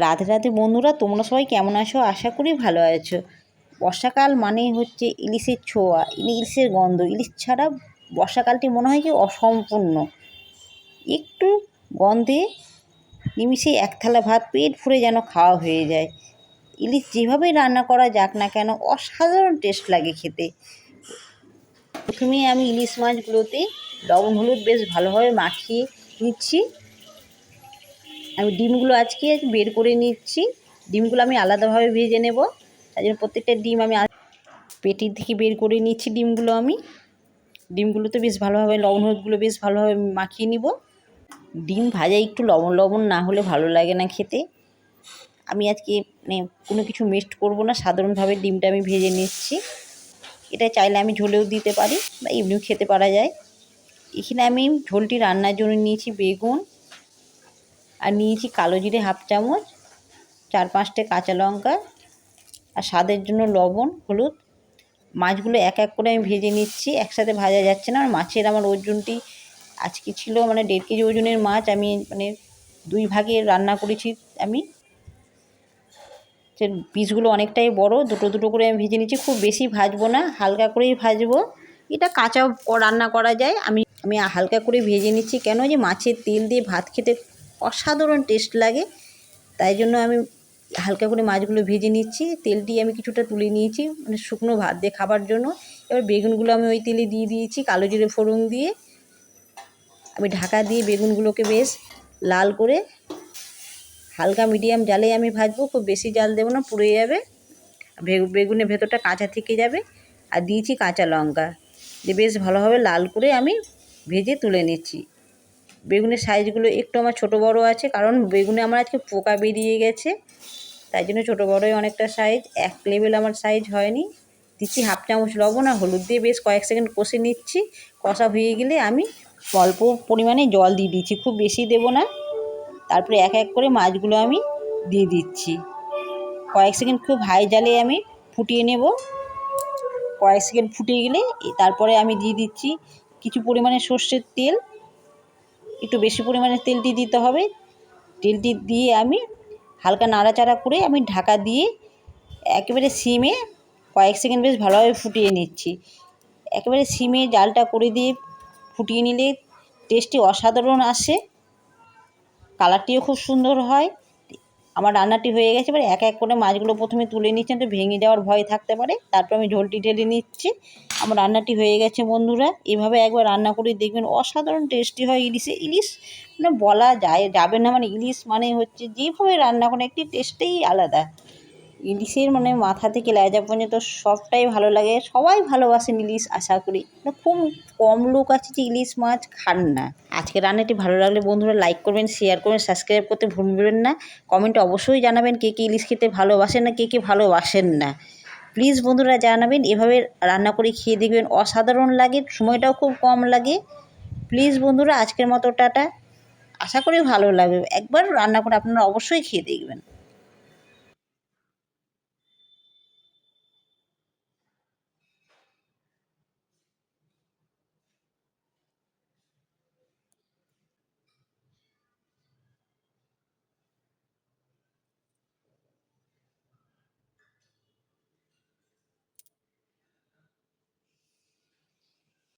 রাধে রাধে বন্ধুরা, তোমরা সবাই কেমন আছো? আশা করি ভালো আছো। বর্ষাকাল মানেই হচ্ছে ইলিশের ছোঁয়া, ইলিশের গন্ধ। ইলিশ ছাড়া বর্ষাকালটি মনে হয় কি অসম্পূর্ণ। একটু গন্ধে নিমিষে এক থালা ভাত পেট ভরে যেন খাওয়া হয়ে যায়। ইলিশ যেভাবেই রান্না করা যাক না কেন, অসাধারণ টেস্ট লাগে খেতে। প্রথমে আমি ইলিশ মাছগুলোতে লবণ, হলুদ বেশ ভালোভাবে মাখিয়ে নিচ্ছি। আমি ডিমগুলো আজকে বের করে নিচ্ছি। ডিমগুলো আমি আলাদাভাবে ভেজে নেব। তাই জন্য প্রত্যেকটা ডিম আমি পেটির থেকে বের করে নিচ্ছি ডিমগুলো আমি। ডিমগুলো তো বেশ ভালোভাবে, লবণ হলুদগুলো বেশ ভালোভাবে মাখিয়ে নিব। ডিম ভাজা একটু লবণ লবণ না হলে ভালো লাগে না খেতে। আমি আজকে মানে কোনো কিছু মিক্সড করব না, সাধারণভাবে ডিমটা আমি ভেজে নিচ্ছি। এটা চাইলে আমি ঝোলেও দিতে পারি বা এমনিও খেতে পারা যায়। এখানে আমি ঝোলটি রান্নার জন্য নিয়েছি বেগুন। আর নিয়েছি কালো জিরে হাফ চামচ, চার পাঁচটা কাঁচা লঙ্কা আর স্বাদের জন্য লবণ, হলুদ। মাছগুলো এক এক করে আমি ভেজে নিচ্ছি, একসাথে ভাজা যাচ্ছে না। আর মাছের আমার ওজনটি আজকে ছিল মানে দেড় কেজি ওজনের মাছ। আমি মানে দুই ভাগে রান্না করেছি আমি। সে পিসগুলো অনেকটাই বড়, দুটো দুটো করে আমি ভেজে নিচ্ছি। খুব বেশি ভাজবো না, হালকা করেই ভাজবো। এটা কাঁচা রান্না করা যায়। আমি আমি হালকা করে ভেজে নিচ্ছি। কেন যে মাছের তেল দিয়ে ভাত খেতে অসাধারণ টেস্ট লাগে। তাই জন্য আমি হালকা করে মাছগুলো ভেজে নিচ্ছি। তেলটি আমি কিছুটা তুলে নিয়েছি মানে শুকনো ভাত দিয়ে খাবার জন্য। এবার বেগুনগুলো আমি ওই তেলে দিয়ে দিয়েছি, কালো জিরে ফোড়ন দিয়ে। আমি ঢাকা দিয়ে বেগুনগুলোকে বেশ লাল করে হালকা মিডিয়াম জালে আমি ভাজবো, খুব বেশি জাল দেবো না, পুড়ে যাবে। বেগুনের ভেতরটা কাঁচা থেকে যাবে। আর দিয়েছি কাঁচা লঙ্কা। দিয়ে বেশ ভালোভাবে লাল করে আমি ভেজে তুলে নিচ্ছি। বেগুনের সাইজগুলো একটু আমার ছোট বড় আছে, কারণ বেগুনে আমার আজকে পোকা বেরিয়ে গেছে। তাই জন্য ছোটো বড়োই অনেকটা সাইজ এক লেভেল আমার সাইজ হয়নি। দিচ্ছি হাফ চামচ লবণ আর হলুদ দিয়ে বেশ কয়েক সেকেন্ড কষে নিচ্ছি। কষা হয়ে গেলে আমি অল্প পরিমাণে জল দিয়ে দিচ্ছি, খুব বেশি দেবো না। তারপরে এক এক করে মাছগুলো আমি দিয়ে দিচ্ছি। কয়েক সেকেন্ড খুব হাই জালে আমি ফুটিয়ে নেব। কয়েক সেকেন্ড ফুটিয়ে গেলে তারপরে আমি দিয়ে দিচ্ছি কিছু পরিমাণে সর্ষের তেল। একটু বেশি পরিমাণে তেলটি দিতে হবে। তেলটি দিয়ে আমি হালকা নাড়াচাড়া করে আমি ঢাকা দিয়ে একেবারে সিমে কয়েক সেকেন্ড বেশ ভালোভাবে ফুটিয়ে নিচ্ছি। একেবারে সিমে জালটা করে দিয়ে ফুটিয়ে নিলে টেস্টটি অসাধারণ আসে। কালারটিও খুব সুন্দর হয়। আমার রান্নাটি হয়ে গেছে, এবার এক এক করে মাছগুলো প্রথমে তুলে নিচ্ছেন তো ভেঙে যাওয়ার ভয় থাকতে পারে। তারপর আমি ঝোলটি ঢেলে নিচ্ছি। আমার রান্নাটি হয়ে গেছে বন্ধুরা, এভাবে একবার রান্না করে দেখবেন অসাধারণ টেস্টি হয় ইলিশে। ইলিশ মানে বলা যায়, যাবে না মানে ইলিশ মানে হচ্ছে যেভাবে রান্না করে একটি টেস্টেই আলাদা। ইলিশের মানে মাথা থেকে লেজা পর্যন্ত সবটাই ভালো লাগে। সবাই ভালোবাসেন ইলিশ, আশা করি। মানে খুব কম লোক আছে যে ইলিশ মাছ খান না। আজকে রান্নাটি ভালো লাগলে বন্ধুরা লাইক করবেন শেয়ার করবেন সাবস্ক্রাইব করতে ভুলবেন না। কমেন্টে অবশ্যই জানাবেন কে কে ইলিশ খেতে ভালোবাসেন না, কে কে ভালোবাসেন না। প্লিজ বন্ধুরা জানাবেন, এভাবে রান্না করে খেয়ে দেখবেন অসাধারণ লাগে, সময়টাও খুব কম লাগে। প্লিজ বন্ধুরা আজকের মতো টাটা। আশা করি ভালো লাগবে। একবার রান্না করে আপনারা অবশ্যই খেয়ে দেখবেন।